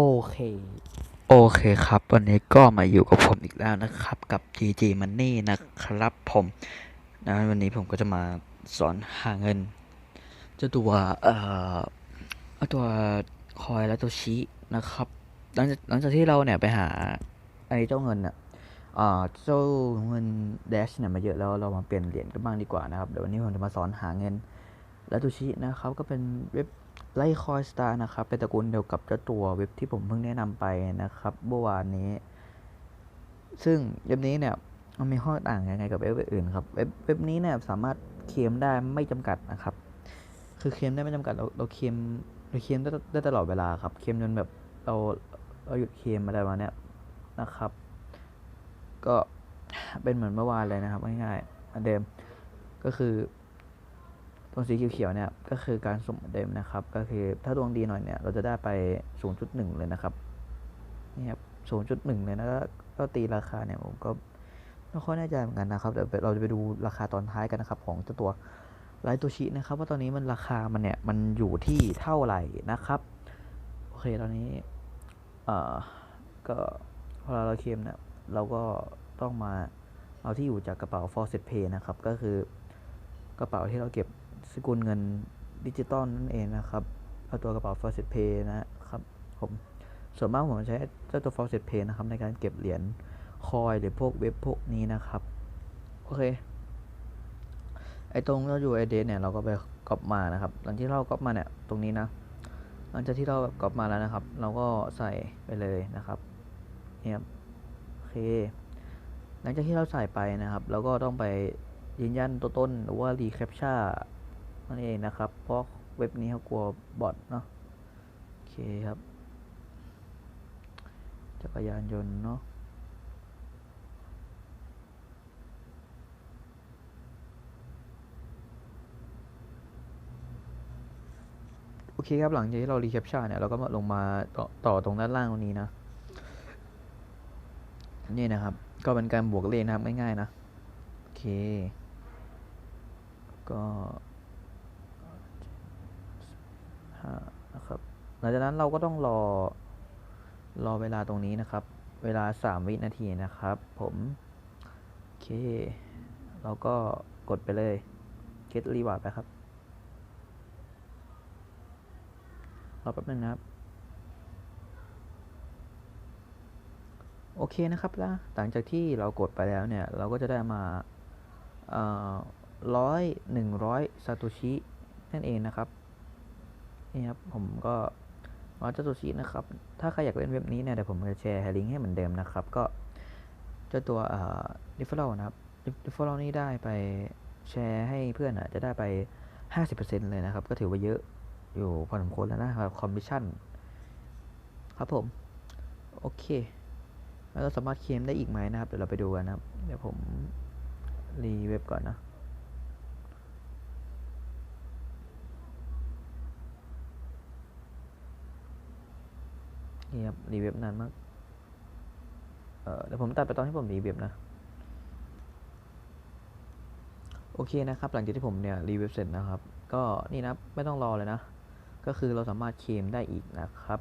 โอเค โอเคครับ วันนี้ก็มาอยู่กับผมอีกแล้วนะครับ กับ GG Money นะครับผมนะวันนี้ผมก็จะมาสอนหาเงินเจ้าตัวเอ่อเอาตัวคอยและตัวชี้นะครับหลังจากหลังจากที่เราเนี่ยไปหาไอ้เจ้าเงินอะอ่าเจ้าเงินแดชเนี่ยมาเยอะแล้วเรามาเปลี่ยนเหรียญกันบ้างดีกว่านะครับเดี๋ยววันนี้ผมจะมาสอนหาเงินและตัวชี้นะครับก็เป็นเว็บ ไลคอยสตาร์นะครับ เป็นตระกูลเดียวกับเจ้าตัวเว็บที่ผมเพิ่งแนะนำไปนะครับเมื่อวานนี้ ซึ่งเว็บนี้เนี่ยมันมีข้อต่างยังไงกับเว็บอื่นครับ เว็บเว็บนี้เนี่ยสามารถเคลมได้ไม่จำกัดนะครับ คือเคลมได้ไม่จำกัดเราเราเคลมเราเคลมได้ได้ตลอดเวลาครับเคลมจนแบบเราเราหยุดเคลมอะไรมาเนี้ยนะครับ ก็เป็นเหมือนเมื่อวานเลยนะครับง่ายๆอันเดิมก็คือ ตรงสีเขียวๆเนี่ยก็คือการสุ่มเดิมนะครับ ก็คือถ้าดวงดีหน่อยเนี่ยเราจะได้ไป 0.1 เลยนะครับนี่ครับ 0.1 เลยนะก็ตีราคาเนี่ยผมก็ไม่ค่อยแน่ใจเหมือนกันนะครับเดี๋ยวเราจะไปดูราคาตอนท้ายกันนะครับของเจ้าตัวไลตัวชีนะครับว่าตอนนี้มันราคามันเนี่ยมันอยู่ที่เท่าไหร่นะครับโอเคตอนนี้เอ่อก็พอเราเคลมเนี่ยเราก็ต้องมาเอาที่อยู่จากกระเป๋า Fawcett Pay นะครับ ก็คือกระเป๋าที่เราเก็บ กุลเงินดิจิตอลนั่นเองนะครับ เอาตัวกระเป๋า Fawcett Pay นะครับผมส่วนมากผมใช้เจ้าตัว Fawcett Pay นะครับ ในการเก็บเหรียญคอยหรือพวกเว็บพวกนี้นะครับ โอเค ไอ้ตรงเราอยู่ไอเดเนี่ย เราก็ไปก๊อปมานะครับ หลังที่เราก๊อปมาเนี่ย ตรงนี้นะ หลังจากที่เราแบบก๊อปมาแล้วนะครับ เราก็ใส่ไปเลยนะครับเนี่ครับโอเค หลังจากที่เราใส่ไปนะครับ เราก็ต้องไปยืนยันตัวต้นหรือว่ารีแคปชั่น นั่นเองนะครับ เพราะเว็บนี้เขากลัวบอทเนาะโอเคครับ จักรยานยนต์เนาะโอเคครับ หลังจากที่เรารีแคปชั่นเนี่ย เราก็มาลงมาต่อต่อตรงด้านล่างตรงนี้นะ นี่นะครับ ก็เป็นการบวกเลขนะครับ ง่ายๆนะ โอเค ก็ห้า นะครับหลังจากนั้นเราก็ต้องรอรอเวลาตรงนี้นะครับ เวลาสามวินาทีนะครับ ผมโอเคเราก็กดไปเลย get reward ไปครับรอแป๊บนึงนะครับ โอเคนะครับแล้วหลังจากที่เรากดไปแล้วเนี่ย เราก็จะได้มาร้อยหนึ่งร้อยซาโตชินั่นเองนะครับ นี่ครับ ผมก็ร้อยซาโตชินะครับ ถ้าใครอยากเล่นเว็บนี้เนี่ยเดี๋ยวผมจะแชร์ลิงก์ให้เหมือนเดิมนะครับ ก็เจ้าตัวดิฟเฟอร์นะครับดิฟเฟอร์นี่ได้ไปแชร์ให้เพื่อนอะจะได้ไป 50%เลยนะครับ ก็ถือว่าเยอะอยู่พอสมควรแล้วนะครับคอมมิชชั่นครับผม โอเค แล้วเราสามารถเคลมได้อีกไหมนะครับ เดี๋ยวเราไปดูกันนะครับ เดี๋ยวผมรีเว็บก่อนนะ นี่ครับรีเว็บนานมาก เออเดี๋ยวผมตัดไปตอนที่ผมรีเว็บนะ โอเคนะครับ หลังจากที่ผมเนี่ยรีเว็บเสร็จนะครับ ก็นี่นะไม่ต้องรอเลยนะ ก็คือเราสามารถเคลมได้อีกนะครับ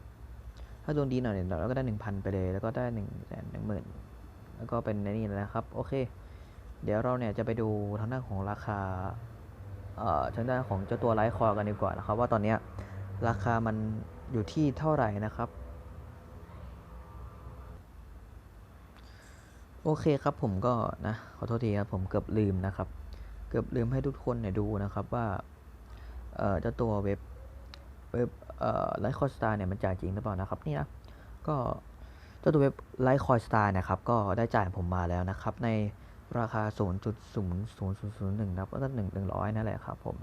ถ้าดวงดีหน่อยเนี่ยเราก็ได้หนึ่งพันไปเลย แล้วก็ได้หนึ่งแสนหนึ่งหมื่นแล้วก็เป็นในนี่นะครับ โอเค เดี๋ยวเราเนี่ยจะไปดูทางด้านของราคา เอ่อทางด้านของเจ้าตัวไลท์คอร์กันดีกว่านะครับ ว่าตอนเนี้ยราคามันอยู่ที่เท่าไหร่นะครับ โอเคครับผมก็นะขอโทษทีครับผมเกือบลืมนะครับ เกือบลืมให้ทุกคนเนี่ยดูนะครับว่าเอ่อจ้าตัวเว็บเว็บเอ่อไลท์คอสตาเนี่ยมันจ่ายจริงหรือเปล่านะครับนี่นะก็เจ้าตัวเว็บไลท์คอยสตาร์นะครับก็ได้จ่ายผมมาแล้วนะครับ ในราคา 0.0001นะครับก็หนึ่งหนึ่งร้อยนั่นแหละครับผม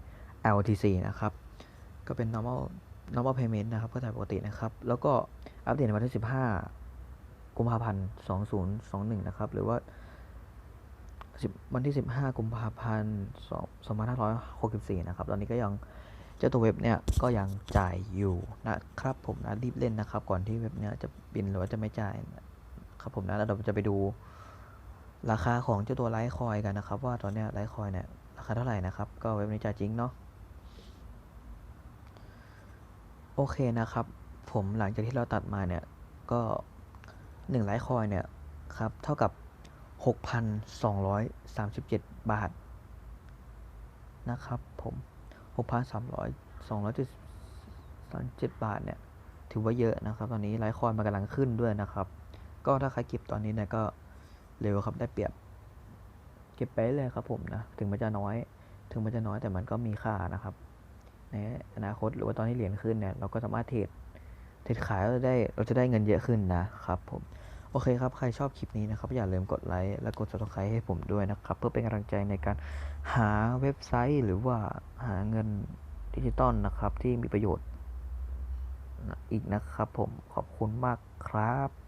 100 LTC นะครับ ก็เป็น normal normal payment นะครับ ก็จ่ายปกตินะครับ แล้วก็อัปเดตในวันที่ 15 กุมภาพันธ์2021 นะครับ หรือว่าวันที่ 15 กุมภาพันธ์2564 นะครับ ตอนนี้ก็ยังเจ้าตัวเว็บเนี่ยก็ยังจ่ายอยู่นะครับผมนะรีบเล่นนะครับ ก่อนที่เว็บเนี่ยจะบินหรือว่าจะไม่จ่ายนะครับผมนะแล้วเราจะไปดูราคาของเจ้าตัวไลท์คอยกันนะครับ ว่าตอนเนี้ยไลท์คอยเนี่ยราคาเท่าไหร่นะครับ ก็เว็บนี้จ่ายจริงเนาะโอเคนะครับ ผมหลังจากที่เราตัดมาเนี่ยก็ หนึ่งไลท์คอยเนี่ยครับเท่ากับหกพันสองร้อยสามสิบเจ็ดบาท นะครับผมหกพันสามร้อยสองร้อยเจ็ดบาทเนี่ยถือว่าเยอะนะครับ ตอนนี้ไลท์คอยมันกำลังขึ้นด้วยนะครับ ก็ถ้าใครเก็บตอนนี้เนี่ยก็เร็วครับได้เปรียบ เก็บไปเลยครับผมนะ ถึงมันจะน้อย ถึงมันจะน้อยแต่มันก็มีค่านะครับ ในอนาคตหรือว่าตอนที่เหรียญขึ้นเนี่ยเราก็สามารถเทรด เทรดขายเราจะได้เราจะได้เงินเยอะขึ้นนะครับผมโอเคครับ ใครชอบคลิปนี้นะครับ อย่าลืมกดไลค์และกด subscribe ให้ผมด้วยนะครับ เพื่อเป็นกำลังใจในการหาเว็บไซต์หรือว่าหาเงินดิจิตอลนะครับ ที่มีประโยชน์อีกนะครับผมขอบคุณมากครับ